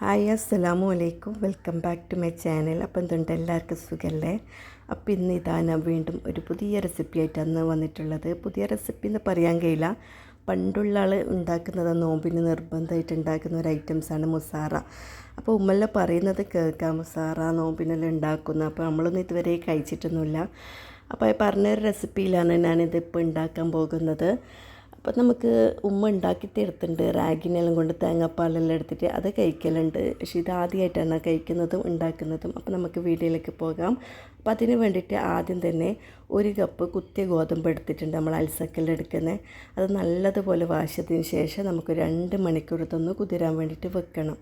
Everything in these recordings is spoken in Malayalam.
ഹായ് അസ്സലാമു അലൈക്കും. Welcome back to my channel. അപ്പം എന്തുണ്ട് എല്ലാവർക്കും സുഖമല്ലേ അപ്പം ഇന്ന് ഇതാ ഞാൻ വീണ്ടും ഒരു പുതിയ റെസിപ്പി ആയിട്ടാണ് വന്നിട്ടുള്ളത്. പുതിയ റെസിപ്പി എന്ന് പറയാൻ കഴിയില്ല. പണ്ടുള്ള ആൾ ഉണ്ടാക്കുന്നത് നോമ്പിന് നിർബന്ധമായിട്ട് ഉണ്ടാക്കുന്ന ഒരു ഐറ്റംസാണ് മുസാറ. അപ്പോൾ ഉമ്മല്ല പറയുന്നത് കേൾക്കാം. മുസാറ നോമ്പിനെല്ലാം ഉണ്ടാക്കുന്ന. അപ്പോൾ നമ്മളൊന്നും ഇതുവരെ കഴിച്ചിട്ടൊന്നുമില്ല. അപ്പോൾ പറഞ്ഞൊരു റെസിപ്പിയിലാണ് ഞാനിത് ഇപ്പോൾ ഉണ്ടാക്കാൻ പോകുന്നത്. അപ്പോൾ നമുക്ക് ഉമ്മ ഉണ്ടാക്കി തരുത്തുണ്ട് റാഗിനെല്ലാം കൊണ്ട് തേങ്ങാപ്പാലെല്ലാം എടുത്തിട്ട് അത് കഴിക്കലുണ്ട്. പക്ഷേ ഇത് ആദ്യമായിട്ടാണ് കഴിക്കുന്നതും ഉണ്ടാക്കുന്നതും. അപ്പോൾ നമുക്ക് വീഡിയോയിലേക്ക് പോകാം. അപ്പോൾ അതിന് വേണ്ടിയിട്ട് ആദ്യം തന്നെ ഒരു കപ്പ് കുത്തിയ ഗോതമ്പ് എടുത്തിട്ടുണ്ട് നമ്മൾ അൽസക്കൽ എടുക്കുന്നത്. അത് നല്ലതുപോലെ വാശിയതിന് ശേഷം നമുക്ക് രണ്ട് മണിക്കൂർ കുതിരാൻ വേണ്ടിയിട്ട് വെക്കണം.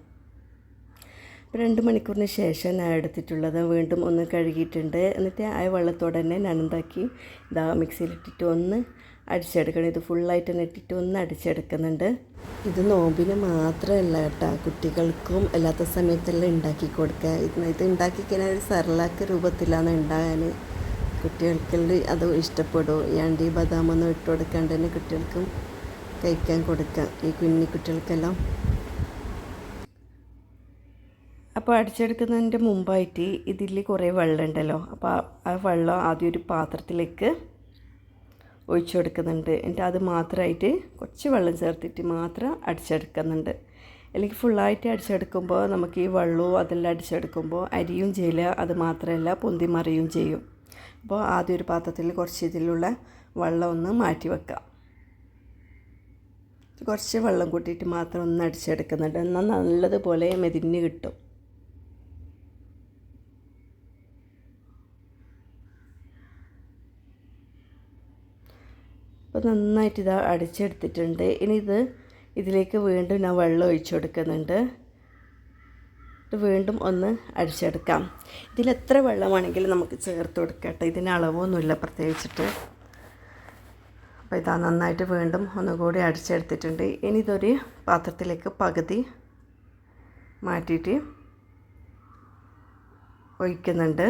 രണ്ട് മണിക്കൂറിന് ശേഷം ഞാൻ എടുത്തിട്ടുള്ളത് വീണ്ടും ഒന്ന് കഴുകിയിട്ടുണ്ട്. എന്നിട്ട് ആ വെള്ളത്തോടെ തന്നെ ഞാൻ എന്താക്കി? ഇതാ മിക്സിയിലിട്ടിട്ട് ഒന്ന് അടിച്ചെടുക്കണം. ഇത് ഫുള്ളായിട്ട് തന്നെ ഇട്ടിട്ട് ഒന്ന് അടിച്ചെടുക്കുന്നുണ്ട്. ഇത് നോമ്പിന് മാത്രമല്ല കേട്ടോ. കുട്ടികൾക്കും അല്ലാത്ത സമയത്തെല്ലാം ഉണ്ടാക്കി കൊടുക്കുക. ഇത് ഇത് ഉണ്ടാക്കി കഴിഞ്ഞാൽ ഒരു സർലാക്ക് രൂപത്തിലാണ് ഉണ്ടാകാൻ. കുട്ടികൾക്കെല്ലാം അത് ഇഷ്ടപ്പെടും. ഈ അണ്ടി ബദാമൊന്നും ഇട്ട് കൊടുക്കാണ്ട് തന്നെ കുട്ടികൾക്കും കഴിക്കാൻ കൊടുക്കാം ഈ കുഞ്ഞി കുട്ടികൾക്കെല്ലാം. അപ്പോൾ അടിച്ചെടുക്കുന്നതിന്റെ മുമ്പായിട്ട് ഇതിൽ കുറേ വെള്ളം ഉണ്ടല്ലോ. അപ്പോൾ ആ വെള്ളം ആദ്യം ഒരു പാത്രത്തിലേക്ക് ഒഴിച്ചു കൊടുക്കുന്നുണ്ട് എന്നിട്ട് അത് മാത്രമായിട്ട് കുറച്ച് വെള്ളം ചേർത്തിട്ട് മാത്രം അടിച്ചെടുക്കുന്നുണ്ട്. അല്ലെങ്കിൽ ഫുള്ളായിട്ട് അടിച്ചെടുക്കുമ്പോൾ നമുക്ക് ഈ വെള്ളവും അതെല്ലാം അടിച്ചെടുക്കുമ്പോൾ അരിയും ചെയ്യില്ല അത് മാത്രമല്ല പൊന്തി മറിയും ചെയ്യും. അപ്പോൾ ആദ്യം ഒരു പാത്രത്തിൽ കുറച്ച് ഇതിലുള്ള വെള്ളം ഒന്ന് മാറ്റി വെക്കാം. കുറച്ച് വെള്ളം കൂട്ടിയിട്ട് മാത്രം ഒന്ന് അടിച്ചെടുക്കുന്നുണ്ട്. എന്നാൽ നല്ലതുപോലെ മെതിഞ്ഞ് കിട്ടും. അപ്പോൾ നന്നായിട്ട് ഇത് അടിച്ചെടുത്തിട്ടുണ്ട്. ഇനി ഇത് ഇതിലേക്ക് വീണ്ടും ഞാൻ വെള്ളം ഒഴിച്ചു കൊടുക്കുന്നുണ്ട്. ഇത് വീണ്ടും ഒന്ന് അടിച്ചെടുക്കാം. ഇതിൽ എത്ര വെള്ളമാണെങ്കിലും നമുക്ക് ചേർത്ത് കൊടുക്കട്ടെ. ഇതിന് അളവൊന്നുമില്ല പ്രത്യേകിച്ചിട്ട്. അപ്പോൾ ഇതാ നന്നായിട്ട് വീണ്ടും ഒന്നുകൂടി അടിച്ചെടുത്തിട്ടുണ്ട്. ഇനി ഇതൊരു പാത്രത്തിലേക്ക് പകുതി മാറ്റിയിട്ട് ഒഴിക്കുന്നുണ്ട്.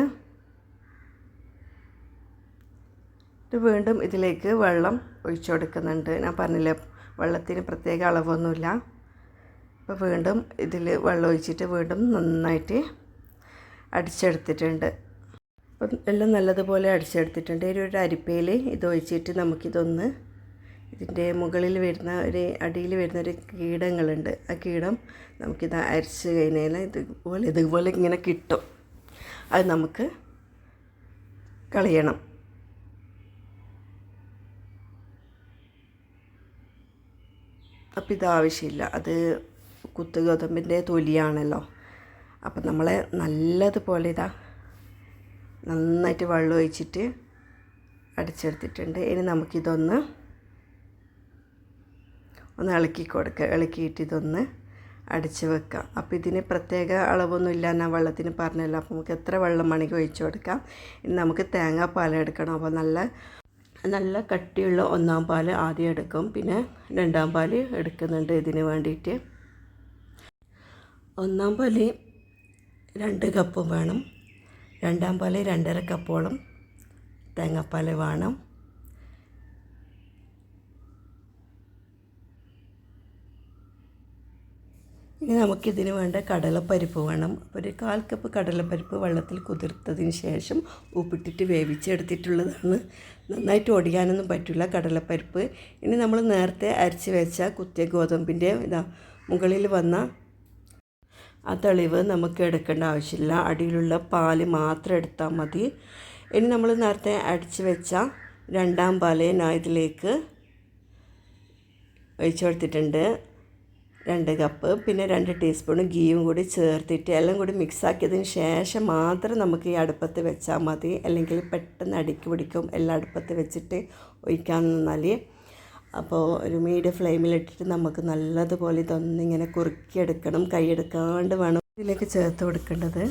ഇത് വീണ്ടും ഇതിലേക്ക് വെള്ളം ഒഴിച്ചു കൊടുക്കുന്നുണ്ട്. ഞാൻ പറഞ്ഞില്ലേ വെള്ളത്തിന് പ്രത്യേക അളവൊന്നുമില്ല. അപ്പോൾ വീണ്ടും ഇതിൽ വെള്ളം ഒഴിച്ചിട്ട് വീണ്ടും നന്നായിട്ട് അടിച്ചെടുത്തിട്ടുണ്ട്. അപ്പം എല്ലാം നല്ലതുപോലെ അടിച്ചെടുത്തിട്ടുണ്ട്. ഒരു ഒരു അരിപ്പയിൽ ഇത് ഒഴിച്ചിട്ട് നമുക്കിതൊന്ന് ഇതിന്റെ മുകളിൽ വരുന്ന ഒരു അടിയിൽ വരുന്ന ഒരു കീടങ്ങളുണ്ട്. ആ കീടം നമുക്കിത് അരിച്ച് കഴിഞ്ഞാൽ ഇതുപോലെ ഇതുപോലെ ഇങ്ങനെ കിട്ടും. അത് നമുക്ക് കളയണം. അപ്പം ഇതാവശ്യമില്ല അത് കുത്തു ഗോതമ്പിന്റെ തൊലിയാണല്ലോ. അപ്പം നമ്മൾ നല്ലതുപോലെ ഇതാ നന്നായിട്ട് വെള്ളം ഒഴിച്ചിട്ട് അടിച്ചെടുത്തിട്ടുണ്ട്. ഇനി നമുക്കിതൊന്ന് ഒന്ന് ഇളക്കി കൊടുക്കുക ഇളക്കിയിട്ട് ഇതൊന്ന് അടിച്ച് വെക്കാം. അപ്പോൾ ഇതിന് പ്രത്യേക അളവൊന്നും ഇല്ല എന്നാൽ വെള്ളത്തിന് പറഞ്ഞല്ലോ. അപ്പോൾ നമുക്ക് എത്ര വെള്ളം വേണമെങ്കിൽ ഒഴിച്ചു കൊടുക്കാം. ഇനി നമുക്ക് തേങ്ങാപ്പാൽ എടുക്കണം. അപ്പോൾ നല്ല നല്ല കട്ടിയുള്ള ഒന്നാം പാൽ ആദ്യം എടുക്കും. പിന്നെ രണ്ടാം പാൽ എടുക്കുന്നുണ്ട് ഇതിന് വേണ്ടിയിട്ട്. ഒന്നാം പാൽ രണ്ട് കപ്പ് വേണം. രണ്ടാം പാൽ രണ്ടര കപ്പോളം തേങ്ങാപ്പാൽ വേണം. ഇനി നമുക്കിതിന് വേണ്ട കടലപ്പരിപ്പ് വേണം. ഒരു കാൽ കപ്പ് കടലപ്പരിപ്പ് വെള്ളത്തിൽ കുതിർത്തതിന് ശേഷം ഉപ്പിട്ടിട്ട് വേവിച്ചെടുത്തിട്ടുള്ളതാണ്. നന്നായിട്ട് ഒടിയാനൊന്നും പറ്റില്ല കടലപ്പരിപ്പ്. ഇനി നമ്മൾ നേരത്തെ അരച്ച് വെച്ച കുത്തിയ ഗോതമ്പിന്റെ ഇതാ മുകളിൽ വന്ന ആ തെളിവ് നമുക്ക് എടുക്കേണ്ട ആവശ്യമില്ല. അടിയിലുള്ള പാൽ മാത്രം എടുത്താൽ മതി. ഇനി നമ്മൾ നേരത്തെ അടിച്ച് വെച്ച രണ്ടാം പാൽ ഞാൻ ഇതിലേക്ക് ഒഴിച്ചു കൊടുത്തിട്ടുണ്ട്. രണ്ട് കപ്പ് പിന്നെ രണ്ട് ടീസ്പൂൺ ഗീയും കൂടി ചേർത്തിട്ട് എല്ലാം കൂടി മിക്സ് ആക്കിയതിന് ശേഷം മാത്രം നമുക്ക് ഈ അടുപ്പത്ത് വെച്ചാൽ മതി. അല്ലെങ്കിൽ പെട്ടെന്ന് അടുക്കി പിടിക്കും. എല്ലാം അടുപ്പത്ത് വെച്ചിട്ട് ഒഴിക്കാൻ നിന്നാൽ അപ്പോൾ ഒരു മീഡിയം ഫ്ലെയിമിലിട്ടിട്ട് നമുക്ക് നല്ലതുപോലെ ഇതൊന്നിങ്ങനെ കുറുക്കിയെടുക്കണം. കൈയെടുക്കാണ്ട് വേണം ഇതിലേക്ക് ചേർത്ത് കൊടുക്കേണ്ടത്.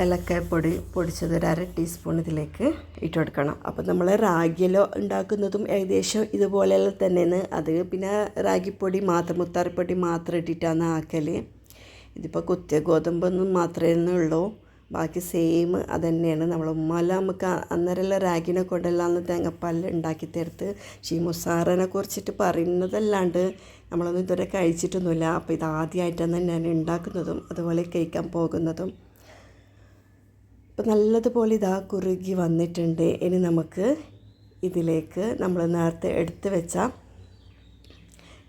ഏലക്കായപ്പൊടി പൊടിച്ചത് ഒരു അര ടീസ്പൂൺ ഇതിലേക്ക് ഇട്ട് കൊടുക്കണം അപ്പോൾ നമ്മൾ റാഗിയിലോ ഉണ്ടാക്കുന്നതും ഏകദേശം ഇതുപോലെയുള്ള തന്നെയാണ്. അത് പിന്നെ റാഗിപ്പൊടി മാത്രം മുത്താറിപ്പൊടി മാത്രം ഇട്ടിട്ടാണ് ആക്കൽ ഇതിപ്പോൾ കുത്തിയ ഗോതമ്പൊന്നും മാത്രമേ ഉള്ളൂ. ബാക്കി സെയിം തന്നെയാണ്. നമ്മൾ ഉമ്മാല നമുക്ക് അന്നേരമുള്ള റാഗിനെ കൊണ്ടെല്ലാം തേങ്ങാപ്പാലിൽ ഉണ്ടാക്കി തീർത്ത് ഷീമുസാറിനെ കുറിച്ചിട്ട് പറയുന്നതല്ലാണ്ട് നമ്മളൊന്നും ഇതുവരെ കഴിച്ചിട്ടൊന്നുമില്ല. അപ്പോൾ ഇത് ആദ്യമായിട്ടാണ് ഞാൻ ഉണ്ടാക്കുന്നതും അതുപോലെ കഴിക്കാൻ പോകുന്നതും. അപ്പോൾ നല്ലതുപോലെ ഇതാ കുറുകി വന്നിട്ടുണ്ട്. ഇനി നമുക്ക് ഇതിലേക്ക് നമ്മൾ നേരത്തെ എടുത്ത് വെച്ച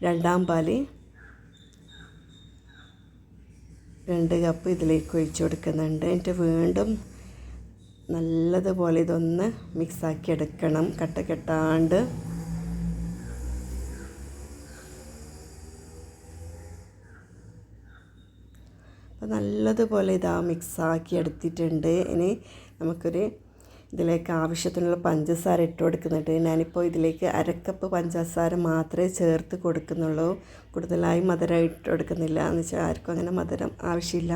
രണ്ടാം പാൽ രണ്ട് കപ്പ് ഇതിലേക്ക് ഒഴിച്ചു കൊടുക്കുന്നുണ്ട്. എന്നിട്ട് വീണ്ടും നല്ലതുപോലെ ഇതൊന്ന് മിക്സാക്കി എടുക്കണം. കട്ട കെട്ടാണ്ട് അപ്പോൾ നല്ലതുപോലെ ഇതാ മിക്സാക്കി എടുത്തിട്ടുണ്ട്. ഇനി നമുക്കൊരു ഇതിലേക്ക് ആവശ്യത്തിനുള്ള പഞ്ചസാര ഇട്ട് കൊടുക്കുന്നുണ്ട്. ഞാനിപ്പോൾ ഇതിലേക്ക് അരക്കപ്പ് പഞ്ചസാര മാത്രമേ ചേർത്ത് കൊടുക്കുന്നുള്ളൂ. കൂടുതലായി മധുരം ഇട്ട് കൊടുക്കുന്നില്ല. എന്ന് വെച്ചാൽ ആർക്കും അങ്ങനെ മധുരം ആവശ്യമില്ല.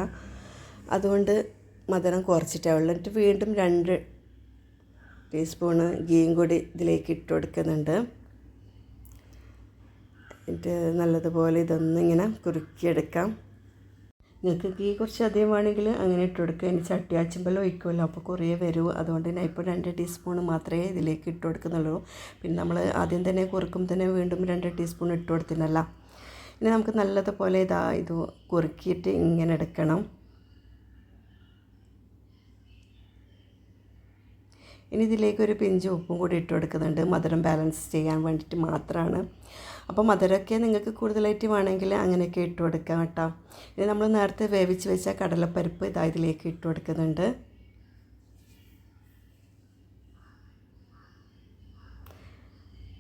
അതുകൊണ്ട് മധുരം കുറച്ചിട്ടേ ഉള്ളൂ. എന്നിട്ട് വീണ്ടും രണ്ട് ടീസ്പൂണ് ഗീം കൂടി ഇതിലേക്ക് ഇട്ട് കൊടുക്കുന്നുണ്ട്. എന്നിട്ട് നല്ലതുപോലെ ഇതൊന്നിങ്ങനെ കുറുക്കിയെടുക്കാം. നിങ്ങൾക്ക് ഗീ കുറച്ച് അധികം വേണമെങ്കിൽ അങ്ങനെ ഇട്ട് കൊടുക്കുക ഇനി ചട്ടി ആച്ചുമ്പലം ഒഴിക്കുമല്ലോ. അപ്പോൾ കുറേ വരും. അതുകൊണ്ട് തന്നെ ഇപ്പോൾ രണ്ട് ടീസ്പൂൺ മാത്രമേ ഇതിലേക്ക് ഇട്ട് കൊടുക്കുന്നുള്ളൂ. പിന്നെ നമ്മൾ ആദ്യം തന്നെ കുറുക്കും തന്നെ വീണ്ടും രണ്ട് ടീസ്പൂൺ ഇട്ട് കൊടുത്തിനല്ല. ഇനി നമുക്ക് നല്ലതുപോലെ ഇതാ ഇത് കുറുക്കിയിട്ട് ഇങ്ങനെ എടുക്കണം. ഇനി ഇതിലേക്ക് ഒരു പിഞ്ച് ഉപ്പും കൂടി ഇട്ട് കൊടുക്കുന്നുണ്ട്. മധുരം ബാലൻസ് ചെയ്യാൻ വേണ്ടിയിട്ട് മാത്രമാണ്. അപ്പോൾ മധുരമൊക്കെ നിങ്ങൾക്ക് കൂടുതലായിട്ട് വേണമെങ്കിൽ അങ്ങനെയൊക്കെ ഇട്ട് കൊടുക്കാം കേട്ടോ. ഇത് നമ്മൾ നേരത്തെ വേവിച്ച് വെച്ച കടലപ്പരിപ്പ് ഇതാ ഇതിലേക്ക് ഇട്ട് കൊടുക്കുന്നുണ്ട്.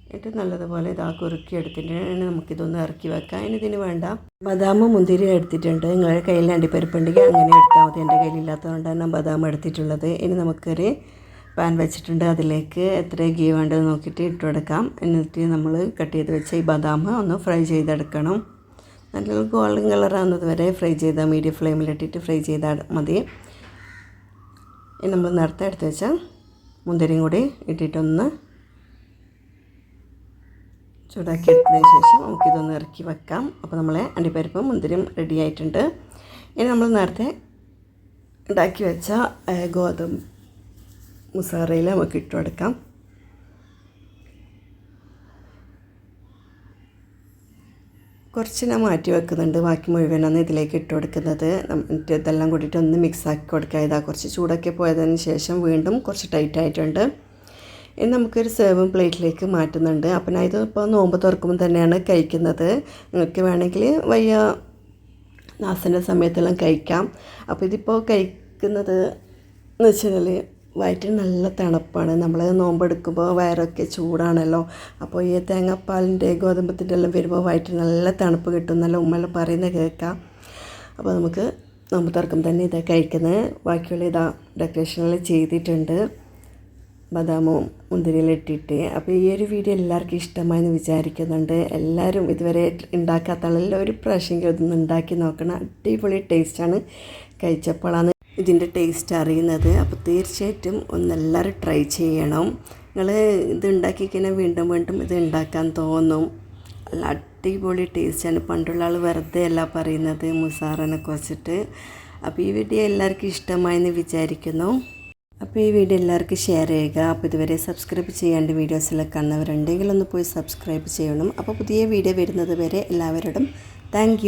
എന്നിട്ട് നല്ലതുപോലെ ഇതാ കുറുക്കി എടുത്തിട്ട് നമുക്കിതൊന്ന് ഇറക്കി വെക്കാം. ഇനി ഇതിന് വേണ്ട ബദാം മുന്തിരി എടുത്തിട്ടുണ്ട്. നിങ്ങളുടെ കയ്യിൽ അണ്ടിപ്പരിപ്പുണ്ടെങ്കിൽ അങ്ങനെ എടുത്താൽ മതി. എന്റെ കയ്യിലില്ലാത്തതുകൊണ്ടാണ് ബദാം എടുത്തിട്ടുള്ളത്. ഇനി നമുക്കൊരു പാൻ വെച്ചിട്ടുണ്ട്. അതിലേക്ക് എത്ര ഗീ വേണ്ടത് നോക്കിയിട്ട് ഇട്ട് കൊടുക്കാം. എന്നിട്ട് നമ്മൾ കട്ട് ചെയ്ത് വെച്ച ഈ ബദാം ഒന്ന് ഫ്രൈ ചെയ്തെടുക്കണം. നല്ല ഗോൾഡൻ കളറാകുന്നത് വരെ ഫ്രൈ ചെയ്താൽ മീഡിയം ഫ്ലെയിമിലിട്ടിട്ട് ഫ്രൈ ചെയ്താൽ മതി. ഇനി നമ്മൾ നേരത്തെ എടുത്ത് വെച്ച മുന്തിരിയും കൂടി ഇട്ടിട്ടൊന്ന് ചൂടാക്കി എടുത്തതിന് ശേഷം നമുക്കിതൊന്ന് ഇറക്കി വെക്കാം. അപ്പോൾ നമ്മളെ അണ്ടിപ്പരിപ്പും മുന്തിരിയും റെഡി ആയിട്ടുണ്ട്. ഇനി നമ്മൾ നേരത്തെ ഉണ്ടാക്കി വെച്ച ഗോതമ്പ് മുസാറയിൽ നമുക്ക് ഇട്ട് കൊടുക്കാം. കുറച്ച് ഞാൻ മാറ്റി വെക്കുന്നുണ്ട്. ബാക്കി മുഴുവനാണ് ഇതിലേക്ക് ഇട്ട് കൊടുക്കുന്നത്. ഇതെല്ലാം കൂടിയിട്ട് ഒന്ന് മിക്സ് ആക്കി കൊടുക്കുക ഇതാ കുറച്ച് ചൂടൊക്കെ പോയതിന് ശേഷം വീണ്ടും കുറച്ച് ടൈറ്റ് ആയിട്ടുണ്ട്. ഇനി നമുക്കൊരു സേവും പ്ലേറ്റിലേക്ക് മാറ്റുന്നുണ്ട്. അപ്പം ഞാൻ ഇത് ഇപ്പോൾ നോമ്പ് തുറക്കുമ്പോൾ തന്നെയാണ് കഴിക്കുന്നത്. നിങ്ങൾക്ക് വേണമെങ്കിൽ വയ്യ നാസിന്റെ സമയത്തെല്ലാം കഴിക്കാം. അപ്പോൾ ഇതിപ്പോൾ കഴിക്കുന്നത് എന്ന് വെച്ചാൽ വയറ്റിന് നല്ല തണുപ്പാണ്. നമ്മൾ നോമ്പെടുക്കുമ്പോൾ വയറൊക്കെ ചൂടാണല്ലോ. അപ്പോൾ ഈ തേങ്ങാപ്പാലിന്റെ ഗോതമ്പത്തിന്റെ എല്ലാം വരുമ്പോൾ വയറ്റിന് നല്ല തണുപ്പ് കിട്ടും നല്ല ഉമ്മയെല്ലാം പറയുന്നത് കേൾക്കാം. അപ്പോൾ നമുക്ക് നോമ്പ് തുറക്കും തന്നെ ഇതാ കഴിക്കുന്നത് ബാക്കിയുള്ള ഇതാ ഡെക്കറേഷനെല്ലാം ചെയ്തിട്ടുണ്ട്. ബദാമും മുന്തിരിയിലിട്ടിട്ട് അപ്പോൾ ഈ ഒരു വീഡിയോ എല്ലാവർക്കും ഇഷ്ടമായെന്ന് വിചാരിക്കുന്നുണ്ട്. എല്ലാവരും ഇതുവരെ ഉണ്ടാക്കാത്ത ആളെല്ലാം. ഒരു പ്രാവശ്യം ഇതൊന്ന് ഉണ്ടാക്കി നോക്കണം. അടിപൊളി ടേസ്റ്റാണ് കഴിച്ചപ്പോഴാണ് ഇതിന്റെ ടേസ്റ്റ് അറിയുന്നത്. അപ്പോൾ തീർച്ചയായിട്ടും ഒന്നെല്ലാവരും ട്രൈ ചെയ്യണം. നിങ്ങൾ ഇത് ഉണ്ടാക്കിക്കഴിഞ്ഞാൽ വീണ്ടും വീണ്ടും ഇത് ഉണ്ടാക്കാൻ തോന്നും. നല്ല അടിപൊളി ടേസ്റ്റാണ് പണ്ടുള്ള ആൾ വെറുതെ അല്ല പറയുന്നത് മുസാറിനെ കുറിച്ചിട്ട്. അപ്പോൾ ഈ വീഡിയോ എല്ലാവർക്കും ഇഷ്ടമായെന്ന് വിചാരിക്കുന്നു. അപ്പോൾ ഈ വീഡിയോ എല്ലാവർക്കും ഷെയർ ചെയ്യുക. അപ്പോൾ ഇതുവരെ സബ്സ്ക്രൈബ് ചെയ്യാണ്ട് വീഡിയോസിലൊക്കെ കാണുന്നവരുണ്ടെങ്കിൽ ഒന്ന് പോയി സബ്സ്ക്രൈബ് ചെയ്യണം. അപ്പോൾ പുതിയ വീഡിയോ വരുന്നത് വരെ എല്ലാവരോടും താങ്ക്